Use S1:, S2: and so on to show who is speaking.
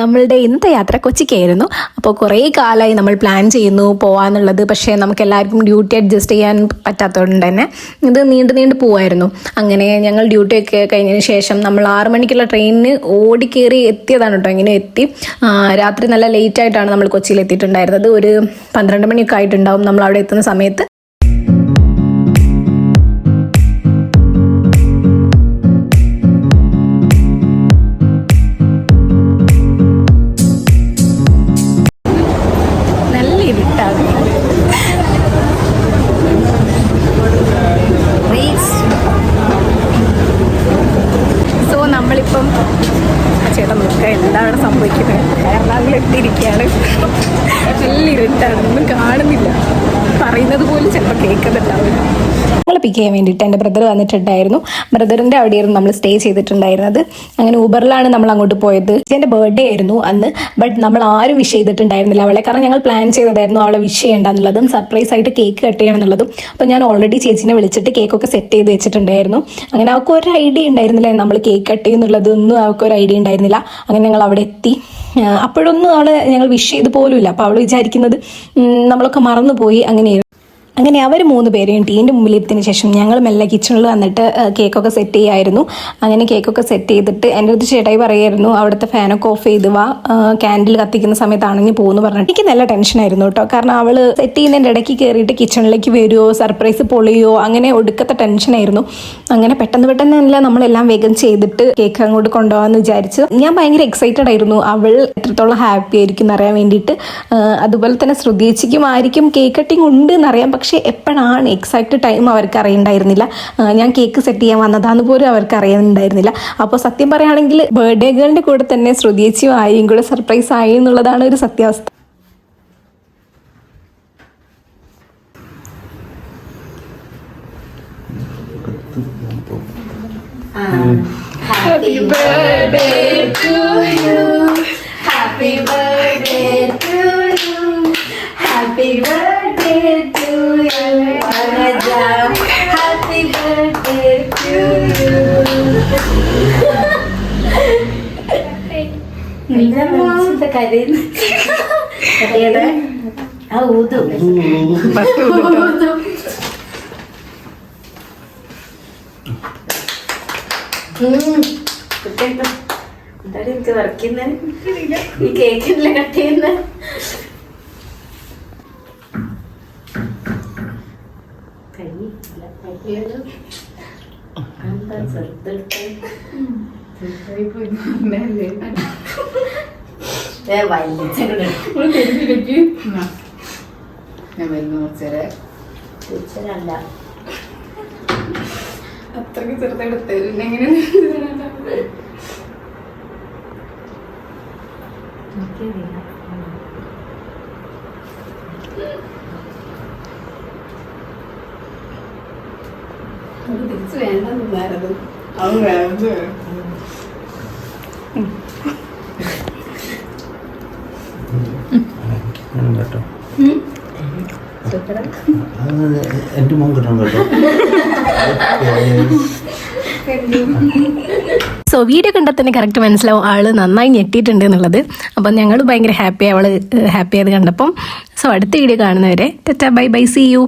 S1: നമ്മളുടെ ഇന്നത്തെ യാത്ര കൊച്ചിക്കായിരുന്നു. അപ്പോൾ കുറേ കാലമായി നമ്മൾ പ്ലാൻ ചെയ്യുന്നു പോകാന്നുള്ളത് പക്ഷേ നമുക്ക് എല്ലാവർക്കും ഡ്യൂട്ടി അഡ്ജസ്റ്റ് ചെയ്യാൻ പറ്റാത്തതുകൊണ്ട് തന്നെ ഇത് നീണ്ടു നീണ്ടു പോവായിരുന്നു. അങ്ങനെ ഞങ്ങൾ ഡ്യൂട്ടി ഒക്കെ കഴിഞ്ഞതിന് ശേഷം നമ്മൾ ആറു മണിക്കുള്ള ട്രെയിനിന് ഓടിക്കേറി എത്തിയതാണ് കേട്ടോ ഇങ്ങനെ എത്തി. രാത്രി നല്ല ലേറ്റ് ആയിട്ടാണ് നമ്മൾ കൊച്ചിയിൽ എത്തിയിട്ടുണ്ടായിരുന്നത്. ഒരു പന്ത്രണ്ട് മണിയൊക്കെ ആയിട്ടുണ്ടാവും നമ്മൾ അവിടെ എത്തുന്ന സമയത്ത്. എന്താണ് സംഭവിക്കുന്നത്. എറണാകുളം എത്തിയിരിക്കുകയാണ് നല്ല ഇരുട്ടാണ്. ഒന്നും കാണുന്നില്ല. പറയുന്നത് പോലും ചിലപ്പോൾ കേൾക്കുന്നുണ്ടാവില്ല. ഞങ്ങൾ പിക്ക് ചെയ്യാൻ വേണ്ടിയിട്ട് എന്റെ ബ്രദർ വന്നിട്ടുണ്ടായിരുന്നു. ബ്രദറിന്റെ അവിടെയായിരുന്നു നമ്മൾ സ്റ്റേ ചെയ്തിട്ടുണ്ടായിരുന്നത്. അങ്ങനെ ഊബറിലാണ് നമ്മൾ അങ്ങോട്ട് പോയത്. എന്റെ ബർത്ത്ഡേ ആയിരുന്നു അന്ന്. ബട്ട് നമ്മൾ ആരും വിഷ് ചെയ്തിട്ടുണ്ടായിരുന്നില്ല അവളെ. കാരണം ഞങ്ങൾ പ്ലാൻ ചെയ്തതായിരുന്നു അവളെ വിഷ് ചെയ്യേണ്ടെന്നുള്ളതും സർപ്രൈസ് ആയിട്ട് കേക്ക് കട്ട് ചെയ്യണം എന്നുള്ളതും അപ്പോൾ ഞാൻ ഓൾറെഡി ചേച്ചിനെ വിളിച്ചിട്ട് കേക്കൊക്കെ സെറ്റ് ചെയ്ത് വെച്ചിട്ടുണ്ടായിരുന്നു. അങ്ങനെ അവൾക്ക് ഒരു ഐഡിയ ഉണ്ടായിരുന്നില്ല നമ്മൾ കേക്ക് കട്ട് ചെയ്യുന്നുള്ളതൊന്നും അവൾക്ക് ഒരു ഐഡിയ ഉണ്ടായിരുന്നില്ല. അങ്ങനെ ഞങ്ങൾ അവിടെ എത്തി. അപ്പോഴൊന്നും അവളെ ഞങ്ങൾ വിഷ് ചെയ്ത് പോലുമില്ല. അപ്പോൾ അവൾ വിചാരിക്കുന്നത് നമ്മളൊക്കെ മറന്നുപോയി. അങ്ങനെയായിരുന്നു അങ്ങനെ അവർ മൂന്ന് പേരെയും ടീന്റെ മുമ്പിൽ എത്തിയതിന് ശേഷം ഞങ്ങൾ മെല്ലെ കിച്ചണിൽ വന്നിട്ട് കേക്കൊക്കെ സെറ്റ് ചെയ്യായിരുന്നു. അങ്ങനെ കേക്കൊക്കെ സെറ്റ് ചെയ്തിട്ട് എന്റെ അടുത്ത് ചേട്ടായി പറയായിരുന്നു അവിടുത്തെ ഫാനൊക്കെ ഓഫ് ചെയ്ത് വാ ക്യാൻഡിൽ കത്തിക്കുന്ന സമയത്ത് അണഞ്ഞു പോകുന്നു പറഞ്ഞിട്ട്. എനിക്ക് നല്ല ടെൻഷനായിരുന്നു കേട്ടോ. കാരണം അവൾ സെറ്റ് ചെയ്യുന്നതിന്റെ ഇടയ്ക്ക് കയറിയിട്ട് കിച്ചണിലേക്ക് വരുമോ സർപ്രൈസ് പൊളിയോ അങ്ങനെ ഒടുക്കത്തെ ടെൻഷനായിരുന്നു അങ്ങനെ പെട്ടെന്ന് പെട്ടെന്ന് തന്നെ നമ്മളെല്ലാം വേഗം ചെയ്തിട്ട് കേക്ക് അങ്ങോട്ട് കൊണ്ടുപോകാമെന്ന് വിചാരിച്ചു ഞാൻ ഭയങ്കര എക്സൈറ്റഡ് ആയിരുന്നു. അവൾ എത്രത്തോളം ഹാപ്പി ആയിരിക്കും എന്നറിയാൻ വേണ്ടിയിട്ട് അതുപോലെ തന്നെ ശ്രദ്ധിച്ചിക്കും ആയിരിക്കും കേക്ക് കട്ടിങ് ഉണ്ട് എന്നറിയാം പക്ഷേ എപ്പോഴാണ് എക്സാക്ട് ടൈം അവർക്ക് അറിയണ്ടായിരുന്നില്ല. ഞാൻ കേക്ക് സെറ്റ് ചെയ്യാൻ വന്നതാന്ന് പോലും അവർക്ക് അറിയുന്നുണ്ടായിരുന്നില്ല അപ്പോൾ സത്യം പറയുകയാണെങ്കിൽ ബർത്ത്ഡേ ഗേളിന്റെ കൂടെ തന്നെ ശ്രുതിയച്ചും ആയും കൂടെ സർപ്രൈസ് ആയി എന്നുള്ളതാണ് ഒരു സത്യാവസ്ഥ.
S2: Happy birthday to you. എന്താണ് എനിക്ക് വർക്ക് ചെയ്യുന്നത് ഈ കേക്കിനല്ലേ കട്ട് ചെയ്യുന്നത് കൈ എന്താ ചെറുതെടുത്ത്
S3: അത്രയ്ക്ക് ചെറുതെടുത്ത് പിന്നെ എങ്ങനെ തിരിച്ച് വേണ്ടെന്നായിരുന്നു അത് വേണ്ട
S4: എന്റെ മോൻ കിട്ടണം കേട്ടോ.
S1: സോ വീഡിയോ കണ്ടാൽ തന്നെ കറക്റ്റ് മനസ്സിലാവും. ആൾ നന്നായി ഞെട്ടിയിട്ടുണ്ട് എന്നുള്ളത്. അപ്പം ഞങ്ങൾ ഭയങ്കര ഹാപ്പി അവൾ ഹാപ്പി ആയത് കണ്ടപ്പം. സോ അടുത്ത വീഡിയോ കാണുന്നവരെ ടെറ്റ ബൈ ബൈ സി യു